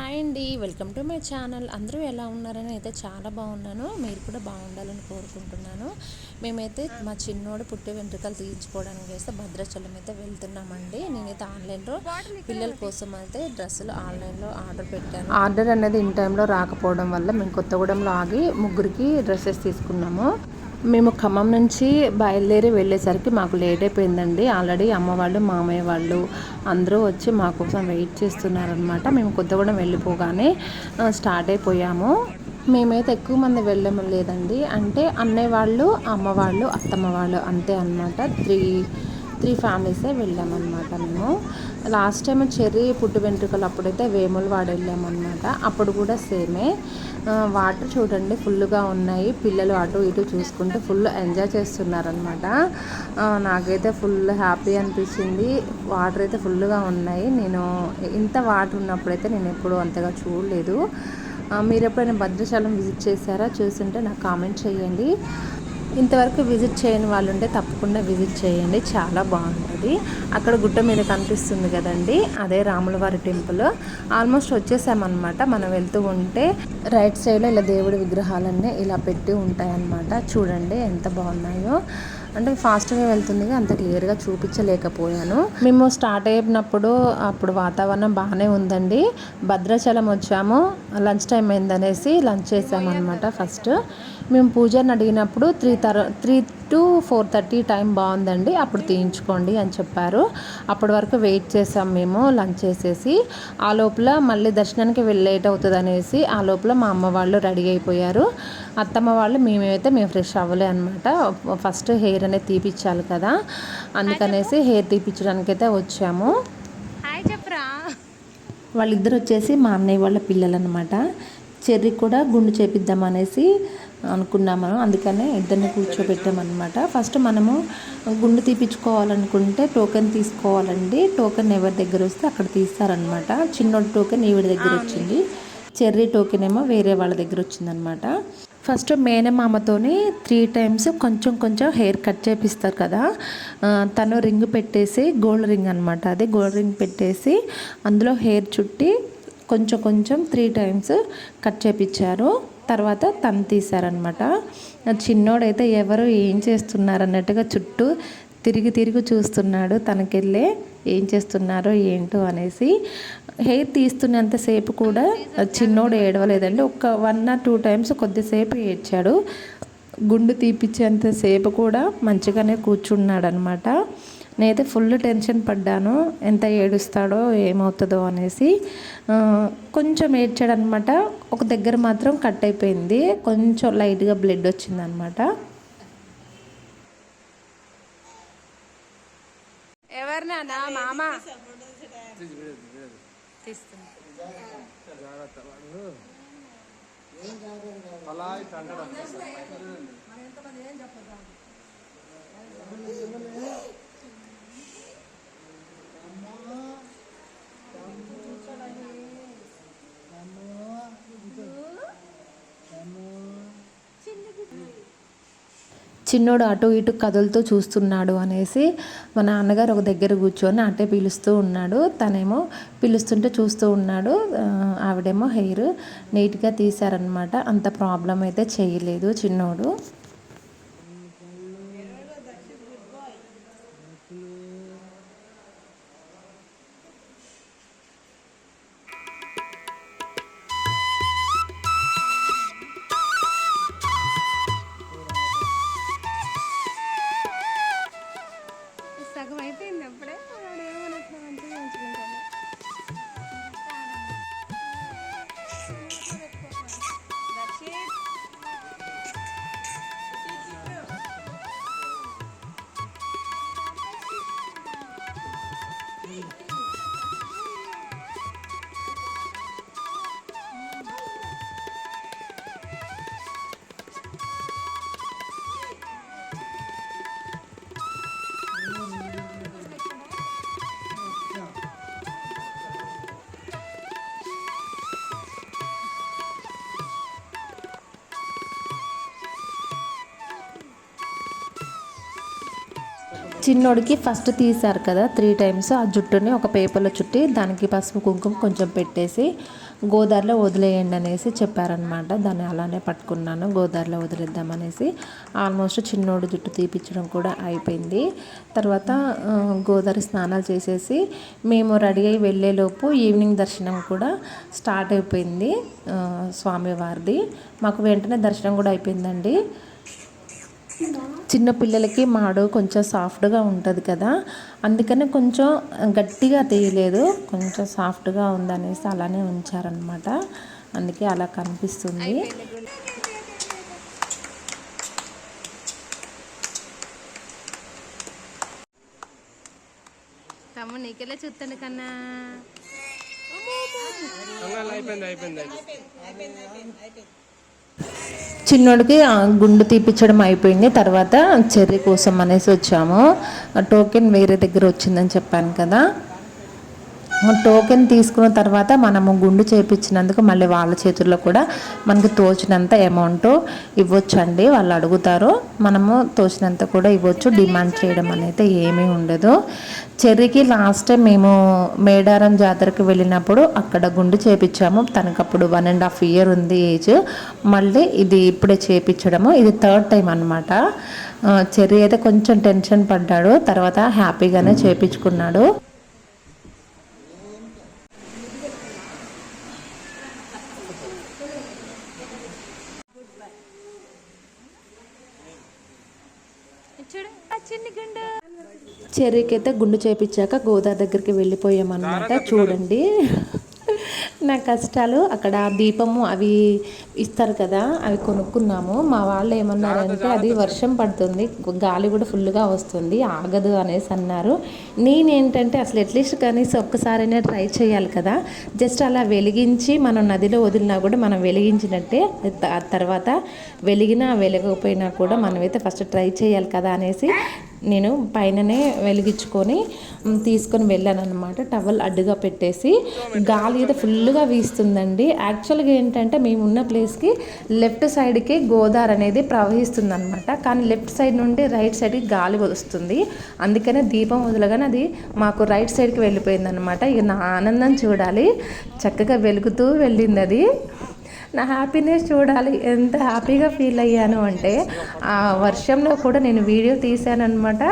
Hi అండి. Welcome to my channel. అందరూ ఎలా ఉన్నారని అయితే చాలా బాగున్నాను. మీరు కూడా బాగుండాలని కోరుకుంటున్నాను. మేమైతే మా చిన్నోడు పుట్టి వెంట్రుకలు తీయించుకోవడానికి వేస్తే భద్రాచలం అయితే వెళ్తున్నామండి. నేనైతే ఆన్లైన్లో పిల్లల కోసం అయితే డ్రెస్సులు ఆన్లైన్లో ఆర్డర్ పెట్టాను. ఆర్డర్ అనేది ఇన్ టైంలో రాకపోవడం వల్ల మేము కొత్తగూడెంలో ఆగి ముగ్గురికి డ్రెస్సెస్ తీసుకున్నాము. మేము ఖమ్మం నుంచి బయలుదేరి వెళ్ళేసరికి మాకు లేట్ అయిపోయిందండి. ఆల్రెడీ అమ్మ వాళ్ళు మామయ్య వాళ్ళు అందరూ వచ్చి మా కోసం వెయిట్ చేస్తున్నారనమాట మేము కొత్తగూడెం వెళ్ళిపోగానే స్టార్ట్ అయిపోయాము. మేమైతే ఎక్కువ మంది వెళ్ళము లేదండి. అంటే అన్నయ్య వాళ్ళు అమ్మ వాళ్ళు అత్తమ్మ వాళ్ళు అంతే అనమాట త్రీ త్రీ ఫ్యామిలీసే వెళ్ళామన్నమాట మేము. లాస్ట్ టైం చెర్రీ పుట్టు వెంట్రుకలు అప్పుడైతే వేముల వాడు వెళ్ళామన్నమాట అప్పుడు కూడా సేమే. వాటర్ చూడండి ఫుల్గా ఉన్నాయి. పిల్లలు అటు ఇటు చూసుకుంటే ఫుల్ ఎంజాయ్ చేస్తున్నారనమాట నాకైతే ఫుల్ హ్యాపీ అనిపించింది. వాటర్ అయితే ఫుల్గా ఉన్నాయి. నేను ఇంత వాటర్ ఉన్నప్పుడైతే నేను ఎప్పుడూ అంతగా చూడలేదు. మీరు ఎప్పుడైనా భద్రాచలం విజిట్ చేశారా? చూసుంటే నాకు కామెంట్ చేయండి. ఇంతవరకు విజిట్ చేయని వాళ్ళు ఉంటే తప్పకుండా విజిట్ చేయండి. చాలా బాగుంటుంది. అక్కడ గుట్ట మీద కనిపిస్తుంది కదండి. అదే రాములవారి టెంపుల్. ఆల్మోస్ట్ వచ్చేసామన్నమాట. మనం వెళ్తూ ఉంటే రైట్ సైడ్లో ఇలా దేవుడి విగ్రహాలన్నీ ఇలా పెట్టి ఉంటాయన్నమాట. చూడండి ఎంత బాగున్నాయో. అంటే ఫాస్ట్గా వెళ్తుంది అంత క్లియర్గా చూపించలేకపోయాను. మేము స్టార్ట్ అయినప్పుడు అప్పుడు వాతావరణం బాగానే ఉందండి. భద్రాచలం వచ్చాము. లంచ్ టైం అయిందనేసి లంచ్ చేసామన్నమాట ఫస్ట్. మేము పూజని అడిగినప్పుడు త్రీ తర three to four thirty time బాగుందండి. అప్పుడు తీయించుకోండి అని చెప్పారు. అప్పటి వరకు వెయిట్ చేసాం మేము లంచ్ చేసేసి. ఆ లోపల మళ్ళీ దర్శనానికి వెళ్ళి లేట్ అవుతుంది అనేసి ఆ లోపల మా అమ్మ వాళ్ళు రెడీ అయిపోయారు. అత్తమ్మ వాళ్ళు మేమైతే మేము ఫ్రెష్ అవ్వలే అనమాట ఫస్ట్ హెయిర్ అనేది తీపిచ్చాలి కదా. అందుకనేసి హెయిర్ తీపించడానికి అయితే వచ్చాము. వాళ్ళిద్దరు వచ్చేసి మా అన్నయ్య వాళ్ళ పిల్లలు అనమాట చెర్రీ కూడా గుండు చేపిద్దామనేసి అనుకున్నాము అందుకనే ఇద్దరిని కూర్చోబెట్టామన్నమాట. ఫస్ట్ మనము గుండు తీపించుకోవాలనుకుంటే టోకెన్ తీసుకోవాలండి. టోకెన్ ఎవరి దగ్గర వస్తే అక్కడ తీస్తారనమాట చిన్నోడి టోకెన్ ఈవిడ దగ్గర వచ్చింది. చెర్రీ టోకెన్ ఏమో వేరే వాళ్ళ దగ్గర వచ్చిందనమాట ఫస్ట్ మేనమామతోని త్రీ టైమ్స్ కొంచెం కొంచెం హెయిర్ కట్ చేపిస్తారు కదా. తను రింగ్ పెట్టేసి గోల్డ్ రింగ్ అనమాట అది గోల్డ్ రింగ్ పెట్టేసి అందులో హెయిర్ చుట్టి కొంచెం కొంచెం త్రీ టైమ్స్ కట్ చేపించారు తర్వాత తను తీశారనమాట. చిన్నోడైతే ఎవరు ఏం చేస్తున్నారు అన్నట్టుగా చుట్టూ తిరిగి తిరిగి చూస్తున్నాడు. తనకెళ్ళే ఏం చేస్తున్నారో ఏంటో అనేసి హెయిర్ తీస్తున్నంతసేపు కూడా చిన్నోడు ఏడవలేదండి. ఒక వన్ ఆర్ టూ టైమ్స్ కొద్దిసేపు ఏడ్చాడు. గుండు తీపిచ్చేంతసేపు కూడా మంచిగానే కూర్చున్నాడు అనమాట నేనైతే ఫుల్ టెన్షన్ పడ్డాను. ఎంత ఏడుస్తాడో ఏమవుతుందో అనేసి. కొంచెం ఏడ్చాడనమాట. ఒక దగ్గర మాత్రం కట్ అయిపోయింది. కొంచెం లైట్గా బ్లడ్ వచ్చిందనమాట. ఎవరినా మామ? తీస్తుంది చిన్నోడు అటు ఇటు కదులుతూ చూస్తున్నాడు అనేసి మా నాన్నగారు ఒక దగ్గర కూర్చొని అటే పిలుస్తూ ఉన్నాడు. తనేమో పిలుస్తుంటే చూస్తూ ఉన్నాడు. ఆవిడేమో హెయిర్ నీట్గా తీశారనమాట అంత ప్రాబ్లం అయితే చేయలేదు చిన్నోడు. చిన్నోడికి ఫస్ట్ తీశారు కదా త్రీ టైమ్స్ ఆ జుట్టుని ఒక పేపర్లో చుట్టి దానికి పసుపు కుంకుమ కొంచెం పెట్టేసి గోదావరిలో వదిలేయండి అనేసి చెప్పారనమాట దాన్ని అలానే పట్టుకున్నాను గోదావరిలో వదిలేద్దామనేసి ఆల్మోస్ట్ చిన్నోడు జుట్టు తీపిచ్చడం కూడా అయిపోయింది. తర్వాత గోదారి గోదావరి స్నానాలు చేసేసి మేము రెడీ అయి వెళ్ళేలోపు ఈవినింగ్ దర్శనం కూడా స్టార్ట్ అయిపోయింది స్వామివారిది. మాకు వెంటనే దర్శనం కూడా అయిపోయిందండి. చిన్న పిల్లలకి మాడు కొంచెం సాఫ్ట్గా ఉంటుంది కదా. అందుకని కొంచెం గట్టిగా తీయలేదు. కొంచెం సాఫ్ట్గా ఉందనేసి అలానే ఉంచారనమాట. అందుకే అలా కనిపిస్తుంది. తమ్ముడు నీకెళ్ళే చూస్తాను కన్నా? అయిపోయింది అయిపోయింది. చిన్నోడికి గుండు తీపిచ్చడం అయిపోయింది. తర్వాత చెర్రీ కోసం అనేసి వచ్చాము. టోకెన్ వేరే దగ్గర వచ్చిందని చెప్పాను కదా. టోకెన్ తీసుకున్న తర్వాత మనము గుండు చేపించినందుకు మళ్ళీ వాళ్ళ చేతుల్లో కూడా మనకు తోచినంత అమౌంట్ ఇవ్వచ్చండి. వాళ్ళు అడుగుతారు. మనము తోచినంత కూడా ఇవ్వచ్చు. డిమాండ్ చేయడం అనేది ఏమీ ఉండదు. చెర్రీకి లాస్ట్ టైం మేము మేడారం జాతరకి వెళ్ళినప్పుడు అక్కడ గుండు చేపించాము. తనకు అప్పుడు వన్ అండ్ హాఫ్ ఇయర్ ఉంది ఏజ్ మళ్ళీ ఇది ఇప్పుడే చేపించడము. ఇది థర్డ్ టైం అనమాట చెర్రీ అయితే కొంచెం టెన్షన్ పడ్డాడు. తర్వాత హ్యాపీగానే చేపించుకున్నాడు చూడు ఆ చిన్ని గుండు చెర్రీకి అయితే గుండు చేపించాక గోదావరి దగ్గరికి వెళ్ళిపోయామన్నమాట. చూడండి. నా కష్టాలు అక్కడ దీపము అవి ఇస్తారు కదా అవి కొనుక్కున్నాము. మా వాళ్ళు ఏమన్నారంటే అది వర్షం పడుతుంది గాలి కూడా ఫుల్గా వస్తుంది ఆగదు అనేసి అన్నారు. నేనేంటంటే అసలు అట్లీస్ట్ కనీసం ఒక్కసారైనా ట్రై చేయాలి కదా. జస్ట్ అలా వెలిగించి మనం నదిలో వదిలినా కూడా మనం వెలిగించినట్టే ఆ తర్వాత వెలిగినా వెలగకపోయినా కూడా మనమైతే ఫస్ట్ ట్రై చేయాలి కదా అనేసి నేను పైననే వెలిగించుకొని తీసుకొని వెళ్ళాను అనమాట టవల్ అడ్డుగా పెట్టేసి గాలి అయితే ఫుల్గా వీస్తుందండి. యాక్చువల్గా ఏంటంటే మేము ఉన్న ప్లేస్కి లెఫ్ట్ సైడ్కి గోదావరి అనేది ప్రవహిస్తుంది అనమాట కానీ లెఫ్ట్ సైడ్ నుండి రైట్ సైడ్కి గాలి వస్తుంది. అందుకనే దీపం వదలగానే అది మాకు రైట్ సైడ్కి వెళ్ళిపోయింది అనమాట ఇక నా ఆనందం చూడాలి. చక్కగా వెలుగుతూ వెళ్ళింది అది. నా హ్యాపీనెస్ చూడాలి. ఎంత హ్యాపీగా ఫీల్ అయ్యాను అంటే ఆ వర్షంలో కూడా నేను వీడియో తీశానమాట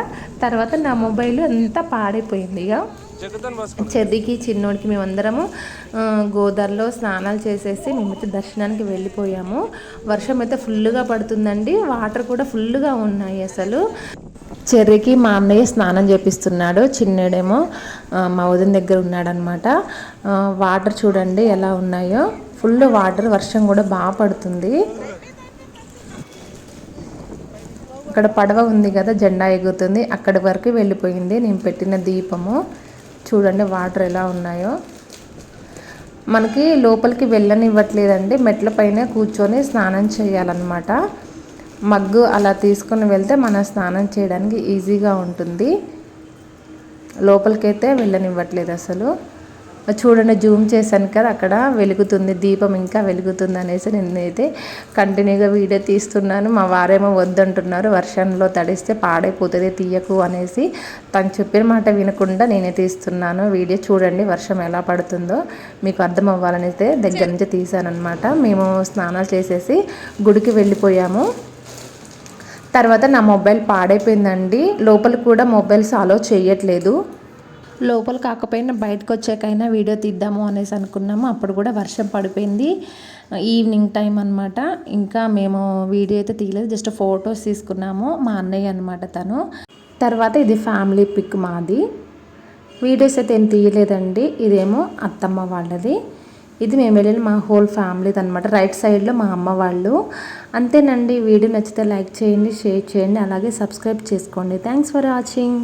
తర్వాత నా మొబైల్ అంతా పాడైపోయింది. ఇక చెర్రీకి చిన్నోడికి మేమందరము గోదావరిలో స్నానాలు చేసేసి మేమైతే దర్శనానికి వెళ్ళిపోయాము. వర్షం అయితే ఫుల్గా పడుతుందండి. వాటర్ కూడా ఫుల్గా ఉన్నాయి అసలు. చెర్రీకి మా అన్నయ్య స్నానం చేపిస్తున్నాడు. చిన్నడేమో మా వదిన దగ్గర ఉన్నాడనమాట వాటర్ చూడండి ఎలా ఉన్నాయో. ఫుల్ వాటర్ వర్షం కూడా బాగా పడుతుంది. అక్కడ పడవ ఉంది కదా జెండా ఎగురుతుంది. అక్కడి వరకు వెళ్ళిపోయింది నేను పెట్టిన దీపము. చూడండి వాటర్ ఎలా ఉన్నాయో. మనకి లోపలికి వెళ్ళనివ్వట్లేదండి. మెట్ల పైన కూర్చొని స్నానం చేయాలన్నమాట. మగ్గు అలా తీసుకొని వెళ్తే మనం స్నానం చేయడానికి ఈజీగా ఉంటుంది. లోపలికైతే వెళ్ళనివ్వట్లేదు అసలు. చూడండి జూమ్ చేశాను కదా అక్కడ వెలుగుతుంది దీపం ఇంకా వెలుగుతుంది అనేసి నేనైతే కంటిన్యూగా వీడియో తీస్తున్నాను. మా వారేమో వద్దంటున్నారు వర్షంలో తడిస్తే పాడైపోతుంది తీయకు అనేసి తను చెప్పిన మాట వినకుండా నేనే తీస్తున్నాను. వీడియో చూడండి వర్షం ఎలా పడుతుందో మీకు అర్థం అవ్వాలని అయితే దగ్గర నుంచి తీశానమాట మేము స్నానాలు చేసేసి గుడికి వెళ్ళిపోయాము. తర్వాత నా మొబైల్ పాడైపోయిందండి. లోపల కూడా మొబైల్స్ అలో చేయట్లేదు. లోపల కాకపోయినా బయటకు వచ్చాకైనా వీడియో తీద్దాము అనేసి అనుకున్నాము. అప్పుడు కూడా వర్షం పడిపోయింది. ఈవినింగ్ టైం అనమాట ఇంకా మేము వీడియో అయితే తీయలేదు. జస్ట్ ఫొటోస్ తీసుకున్నాము. మా అన్నయ్య అనమాట తను. తర్వాత ఇది ఫ్యామిలీ పిక్ మాది. వీడియోస్ అయితే ఏం తీయలేదండి. ఇదేమో అత్తమ్మ వాళ్ళది. ఇది మేము వెళ్ళిన మా హోల్ ఫ్యామిలీది అనమాట రైట్ సైడ్లో మా అమ్మ వాళ్ళు. అంతేనండి. వీడియో నచ్చితే లైక్ చేయండి షేర్ చేయండి. అలాగే సబ్స్క్రైబ్ చేసుకోండి. Thanks for watching.